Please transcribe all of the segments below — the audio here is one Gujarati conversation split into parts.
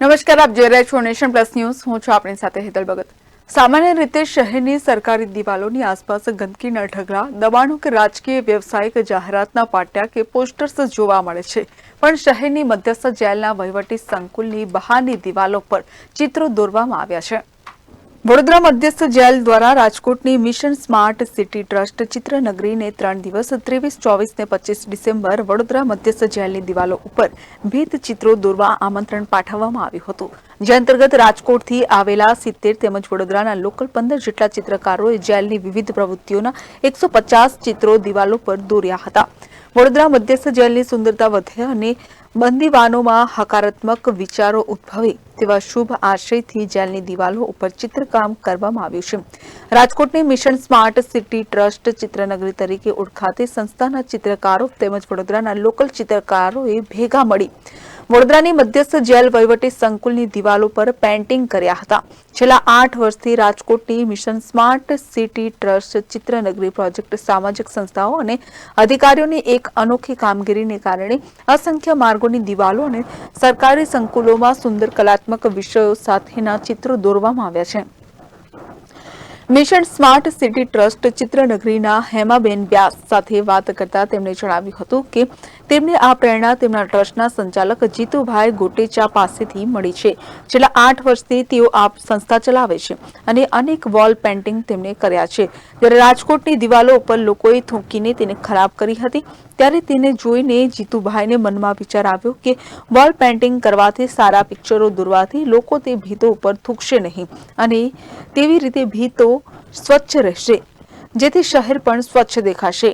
નમસ્કાર, આપ જોઈ રહ્યા છો નેશન પ્લસ ન્યૂઝ. હું છું આપણી સાથે હેતલ ભગત. સામાન્ય રીતે શહેરની સરકારી દિવાલોની આસપાસ ગંદકીના ઢગલા, દબાણો કે રાજકીય વ્યવસાયિક જાહેરાતના પાટિયા કે પોસ્ટર્સ જોવા મળે છે. પણ શહેરની મધ્યસ્થ જેલના વહીવટી સંકુલની બહારની દિવાલો પર ચિત્રો દોરવામાં આવ્યા છે. વડોદરા મધ્યસ્થ જેલ દ્વારા રાજકોટની મિશન સ્માર્ટ સિટી ટ્રસ્ટ ચિત્રનગરીને ત્રણ દિવસ, ત્રેવીસ, ચોવીસ ને પચીસ ડિસેમ્બર વડોદરા મધ્યસ્થ જેલની દિવાલો ઉપર ભીત ચિત્રો દોરવા આમંત્રણ પાઠવવામાં આવ્યું હતું. જે અંતર્ગત રાજકોટથી આવેલા સિત્તેર તેમજ વડોદરાના લોકલ પંદર જેટલા ચિત્રકારોએ જેલની વિવિધ પ્રવૃત્તિઓના એકસો ચિત્રો દિવાલો પર દોર્યા હતા. વડોદરા મધ્યસ્થ જેલની સુંદરતા વધે અને બંદીવાનોમાં હકારાત્મક વિચારો ઉદ્ભવે તેવા શુભ આશયથી જેલની દિવાલો ઉપર ચિત્રકામ કરવામાં આવ્યું છે. રાજકોટની mission smart city trust Chitranagari તરીકે ઓળખાતી સંસ્થાના ચિત્રકારો તેમજ વડોદરાના લોકલ ચિત્રકારોએ ભેગા મળી વડોદરાની મધ્યસ્થ જેલ વહીવટી સંકુલની દિવાલો પર પેન્ટિંગ કર્યા હતા. છેલ્લા આઠ વર્ષથી રાજકોટની mission smart city trust Chitranagari project સામાજિક સંસ્થાઓ અને અધિકારીઓની એક અનોખી કામગીરીને કારણે અસંખ્ય માર્ગોની દિવાલો અને સરકારી સંકુલોમાં સુંદર કલાત્મક વિષયો સાથેના ચિત્રો દોરવામાં આવ્યા છે. મિશન સ્માર્ટ સિટી ટ્રસ્ટ ચિત્રનગરીના હેમાબેન વ્યાસ સાથે વાત કરતા તેમણે જણાવ્યું હતું કે તેમને આ પ્રેરણા તેમના ટ્રસ્ટના સંચાલક જીતુભાઈ ગોટેચા પાસેથી મળી છે. છેલ્લા આઠ વર્ષથી તેઓ આ સંસ્થા ચલાવે છે અને અનેક વોલ પેન્ટિંગ તેમણે કર્યા છે. જ્યારે રાજકોટની દિવાલો ઉપર લોકોએ થૂંકીને તેને ખરાબ કરી હતી, ત્યારે તેને જોઈને જીતુભાઈને મનમાં વિચાર આવ્યો કે વોલ પેન્ટિંગ કરવાથી સારા પિક્ચરો દોરવાથી લોકો તે ભીતો ઉપર થૂકશે નહીં અને તેવી રીતે ભીતો સ્વચ્છ રહેશે, જેથી શહેર પણ સ્વચ્છ દેખાશે.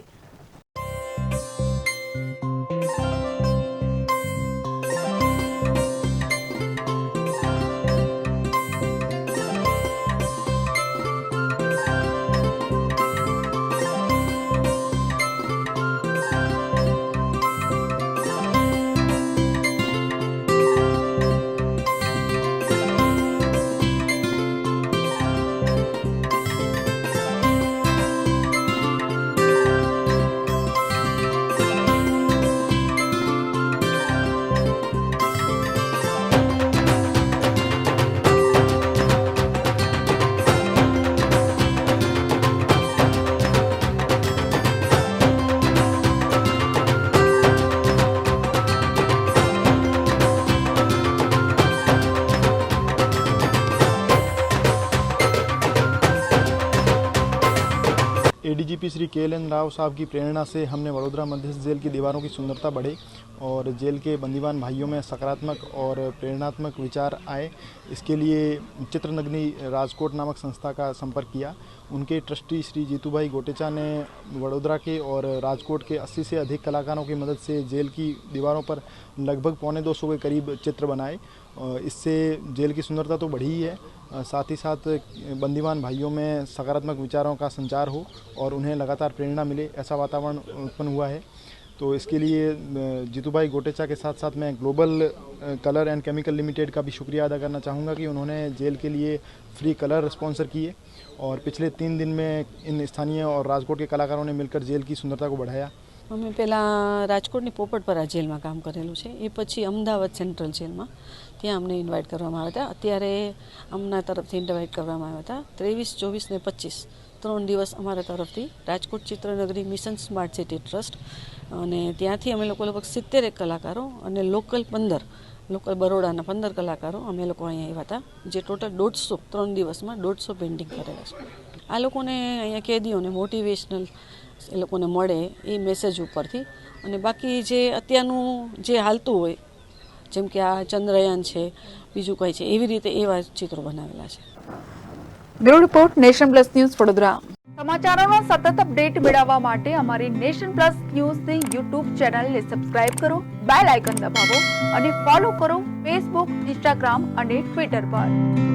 एडीजीपी श्री के एल एन राव साहब की प्रेरणा से हमने वडोदरा मध्यस्थ जेल की दीवारों की सुंदरता बढ़े और जेल के बंदीवान भाइयों में सकारात्मक और प्रेरणात्मक विचार आए। इसके लिए चित्रनगनी राजकोट नामक संस्था का संपर्क किया। उनके ट्रस्टी श्री जीतू भाई गोटेचा ने वडोदरा के और राजकोट के 80 से अधिक कलाकारों की मदद से जेल की दीवारों पर लगभग पौने दो सौ के करीब चित्र बनाए। इससे जेल की सुंदरता तो बढ़ी ही है। साथ ही साथ बंदीवान भाइयों में सकारात्मक विचारों का संचार हो और उन्हें लगातार प्रेरणा मिले ऐसा वातावरण उत्पन्न हुआ है। तो इसके लिए अ, जीतू भाई गोटेचा के साथ साथ मैं global colour and chemical limited का भी शुक्रिया अदा करना चाहूँगा कि उन्होंने जेल के लिए फ्री कलर स्पॉन्सर किए और पिछले तीन दिन में इन स्थानीय और राजकोट के कलाकारों ने मिलकर जेल की सुंदरता को बढ़ाया। અમે પહેલાં રાજકોટની પોપટપરા જેલમાં કામ કરેલું છે. એ પછી અમદાવાદ સેન્ટ્રલ જેલમાં. ત્યાં અમને ઇન્વાઇટ કરવામાં આવ્યા હતા. અત્યારે અમના તરફથી ઇન્વાઇટ કરવામાં આવ્યા હતા. ત્રેવીસ, ચોવીસ ને પચીસ. ત્રણ દિવસ અમારા તરફથી Rajkot Chitranagari mission smart city trust અને ત્યાંથી અમે લોકો લગભગ સિત્તેર એક કલાકારો અને લોકલ પંદર, લોકલ બરોડાના પંદર કલાકારો અમે લોકો અહીંયા આવ્યા હતા, જે ટોટલ દોઢસો, ત્રણ દિવસમાં દોઢસો પેઇન્ટિંગ કરેલા છે. આ લોકોને અહીંયા કેદીઓને મોટિવેશનલ એ લોકોને મળે એ મેસેજ ઉપરથી. અને બાકી જે અત્યારનું જે હાલતું હોય, જેમ કે આ ચંદ્રયાન છે, બીજું કંઈ છે, એવી રીતે એવા ચિત્રો બનાવેલા છે. Bureau report nation plus news Vadodara. સમાચારોનો સતત અપડેટ મેળવવા માટે અમારી નેશન પ્લસ ન્યૂઝની યુટ્યુબ ચેનલને સબસ્ક્રાઇબ કરો, બેલ આઇકન દબાવો અને ફોલો કરો ફેસબુક ઇન્સ્ટાગ્રામ અને ટ્વિટર પર.